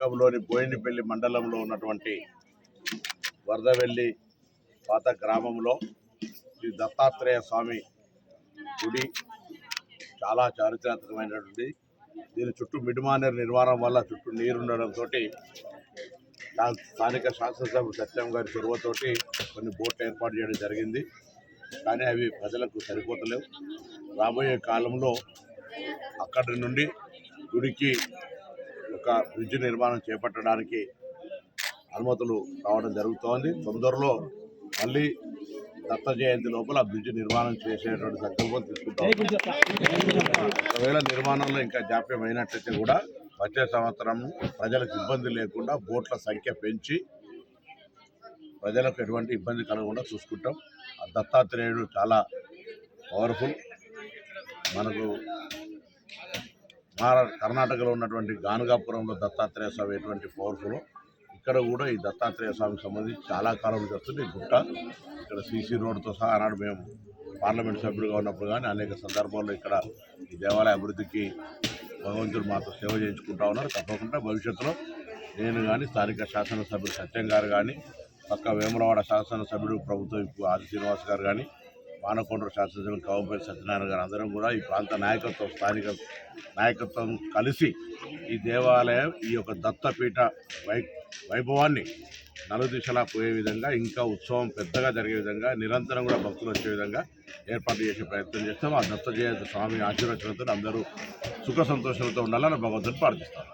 లోని బోయినపల్లి మండలంలో ఉన్నటువంటి వరదవెల్లి పాత గ్రామంలో శ్రీ దత్తాత్రేయ స్వామి గుడి చాలా చారిత్రాత్మకమైనటువంటి. దీని చుట్టూ మిడిమానేరు నిర్మాణం వల్ల చుట్టూ నీరు ఉండడంతో స్థానిక శాసనసభ్యుడు సత్యం గారి చొరవతోటి కొన్ని బోట్లు ఏర్పాటు చేయడం జరిగింది. కానీ అవి ప్రజలకు సరిపోతలేవు. రాబోయే కాలంలో అక్కడి నుండి గుడికి ఒక బ్రిడ్జ్ నిర్మాణం చేపట్టడానికి అనుమతులు రావడం జరుగుతోంది. తొందరలో మళ్ళీ దత్త జయంతి లోపల బ్రిడ్జ్ నిర్మాణం చేసేటువంటి సంకల్పం తీసుకుంటాం. ఒకవేళ నిర్మాణంలో ఇంకా జాప్యం అయినట్లయితే కూడా వచ్చే సంవత్సరం ప్రజలకు ఇబ్బంది లేకుండా బోట్ల సంఖ్య పెంచి ప్రజలకు ఎటువంటి ఇబ్బంది కలగకుండా చూసుకుంటాం. ఆ దత్తాత్రేయుడు చాలా పవర్ఫుల్ మనకు మహారా కర్ణాటకలో ఉన్నటువంటి గానుగాపురంలో దత్తాత్రేయ స్వామి ఎటువంటి పవర్ఫుల్ ఇక్కడ కూడా ఈ దత్తాత్రేయ స్వామికి సంబంధించి చాలా కాలం నుంచి వస్తుంది ఈ గుట్ట. ఇక్కడ సీసీ రోడ్తో సహా ఆనాడు మేము పార్లమెంట్ సభ్యుడిగా ఉన్నప్పుడు కానీ అనేక సందర్భాల్లో ఇక్కడ ఈ దేవాలయ అభివృద్ధికి భగవంతుడు మాతో సేవ చేయించుకుంటా ఉన్నారు. తప్పకుండా భవిష్యత్తులో నేను కానీ స్థానిక శాసనసభ్యుడు సత్యం గారు కానీ పక్క వేములవాడ శాసనసభ్యుడు ప్రభుత్వ ఆది శ్రీనివాస్ గారు కానీ మానకొండ శాసనసభ్యులు కవంపల్లి సత్యనారాయణ గారు అందరం కూడా ఈ ప్రాంత నాయకత్వం స్థానిక నాయకత్వం కలిసి ఈ దేవాలయం ఈ యొక్క దత్తపీఠ వై వైభవాన్ని నలుదిశలా పోయే విధంగా ఇంకా ఉత్సవం పెద్దగా జరిగే విధంగా నిరంతరం కూడా భక్తులు వచ్చే విధంగా ఏర్పాటు చేసే ప్రయత్నం చేస్తాం. ఆ దత్త జయంతి స్వామి ఆశీర్వచనంతో అందరూ సుఖ సంతోషాలతో ఉండాలని భగవంతుని ప్రార్థిస్తాం.